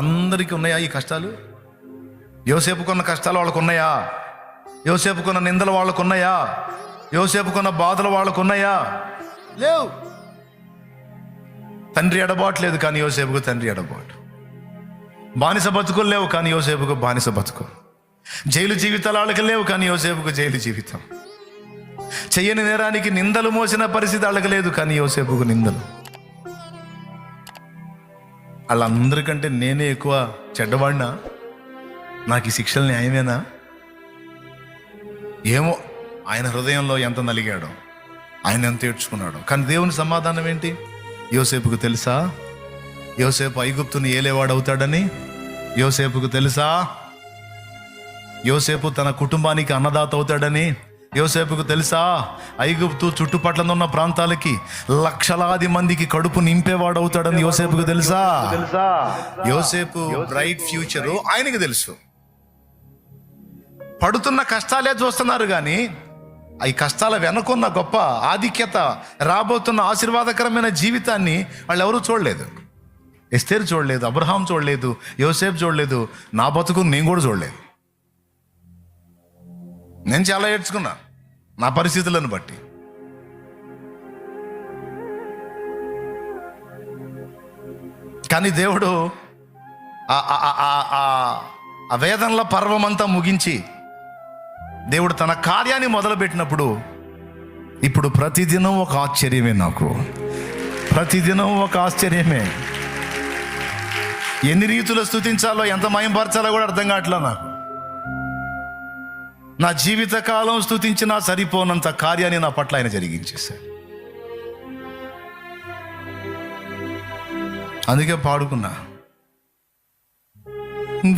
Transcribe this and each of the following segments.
అందరికీ ఉన్నాయా ఈ కష్టాలు? యోసేపుకున్న కష్టాలు వాళ్ళకు ఉన్నాయా యోసేపుకున్న నిందలు వాళ్ళకు ఉన్నాయా యోసేపుకున్న బాధలు వాళ్ళకు ఉన్నాయా లేవు. తండ్రి ఎడబాటు లేదు కానీ యోసేపుకు తండ్రి ఎడబాటు. బానిస బతుకులు లేవు కానీ యోసేపుకు బానిస బతుకు. జైలు జీవితాలు వాళ్ళకి లేవు కానీ యోసేపుకు జైలు జీవితం. చెయ్యని నేరానికి నిందలు మోసిన పరిస్థితి వాళ్ళకి లేదు కానీ యోసేపుకు నిందలు. వాళ్ళందరికంటే నేనే ఎక్కువ చెడ్డవాడినా? నాకు ఈ శిక్షలు న్యాయమేనా? ఏమో ఆయన హృదయంలో ఎంత నలిగాడో ఆయన ఎంత ఏడ్చుకున్నాడో. కానీ దేవుని సమాధానం ఏంటి? యోసేపుకు తెలుసా? యోసేపు ఐగుప్తుని ఏలేవాడవుతాడని యోసేపుకు తెలుసా? యోసేపు తన కుటుంబానికి అన్నదాత అవుతాడని? యోసేపుకు తెలుసా? ఐగుప్తు చుట్టుపట్ల ఉన్న ప్రాంతాలకి లక్షలాది మందికి కడుపు నింపేవాడు అవుతాడని యోసేపుకు తెలుసా? యోసేపు బ్రైట్ ఫ్యూచరు ఆయనకి తెలుసు. పడుతున్న కష్టాలే చూస్తున్నారు కానీ ఈ కష్టాల వెనకున్న గొప్ప ఆధిక్యత రాబోతున్న ఆశీర్వాదకరమైన జీవితాన్ని వాళ్ళు ఎవరూ చూడలేదు. ఎస్తేరు చూడలేదు అబ్రహాం చూడలేదు యోసేపు చూడలేదు నా బతుకు నేను కూడా చూడలేదు. నేను చాలా ఏడ్చుకున్నా. నా పరిస్థితులను బట్టి. కానీ దేవుడు ఆ- వేదనల పర్వం అంతా వేదనల పర్వమంతా ముగించి దేవుడు తన కార్యాన్ని మొదలుపెట్టినప్పుడు ఇప్పుడు ప్రతిదినం ఒక ఆశ్చర్యమే నాకు. ప్రతిదినం ఒక ఆశ్చర్యమే. ఎన్ని రీతులు స్థుతించాలో ఎంత మయంపరచాలో కూడా అర్థం కావట్లా నాకు. నా జీవితకాలం స్థుతించినా సరిపోనంత కార్యాన్ని నా పట్ల ఆయన జరిగించేశాడు. అందుకే పాడుకున్నా.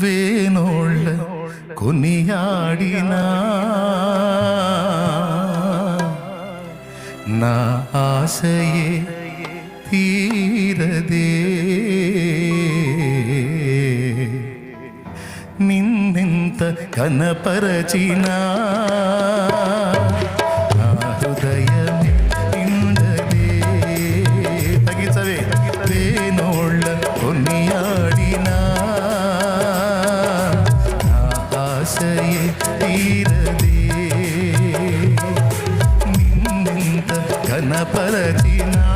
వేణోళ్ళ కొనియాడినా. నా ఆశయే తీ నిన్నెంత కనపరచినా నా హృదయమే నిండదే తగ్గించవే వేణోళ్ళ కొనియాడినా నా ఆశయే తీరదే నిన్నెంత కనపరచినా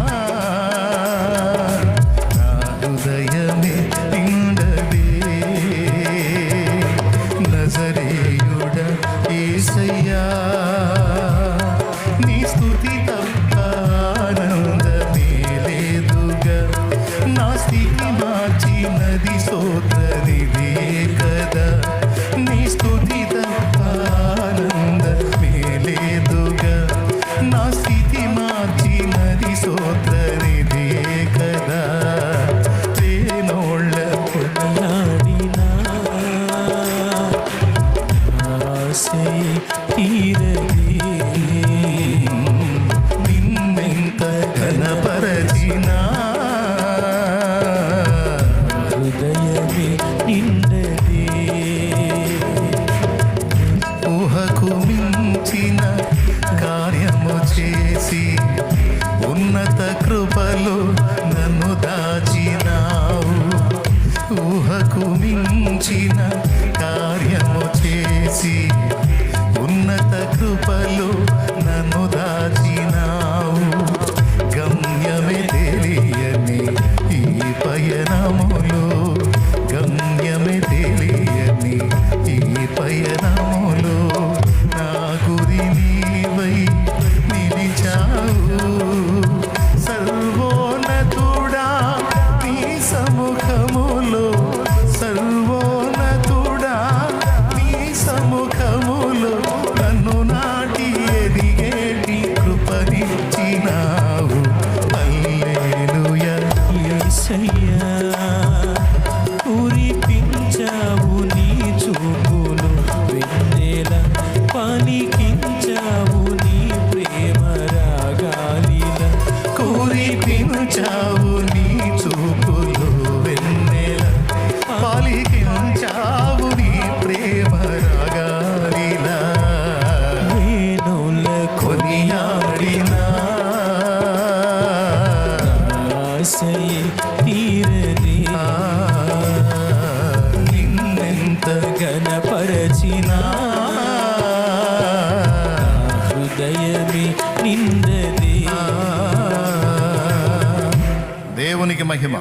దేవునికి మహిమ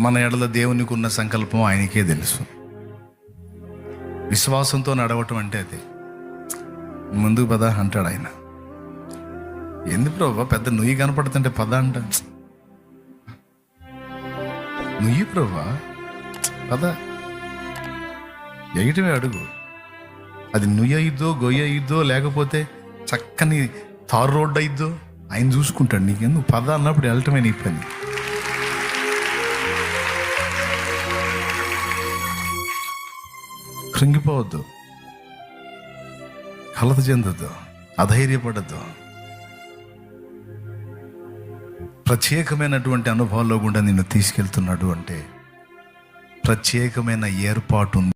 మన ఎడల దేవునికి ఉన్న సంకల్పం ఆయనకే తెలుసు. విశ్వాసంతో నడవటం అంటే అది. ముందు పద అంటాడు ఆయన. ఎందుకు ప్రభు? పెద్ద నుయ్యి కనపడుతుంటే పద అంట. నుయ్యి ప్రభా? పద. ఎయటమే అడుగు. అది నుయ్యి అయిద్దో గొయ్యి అయిద్దో లేకపోతే చక్కని తారు రోడ్డు అయిద్దో? ఆయన చూసుకుంటాడు నీకెందుకు పద అన్నప్పుడు వెళ్ళటమే నీ పని. కృంగిపోవద్దు. కలత చెందొద్దు. అధైర్యపడద్దు. ప్రత్యేకమైనటువంటి అనుభవాల్లో గుండా నిన్ను తీసుకెళ్తున్నాడు అంటే ప్రత్యేకమైన ఏర్పాటు ఉంది.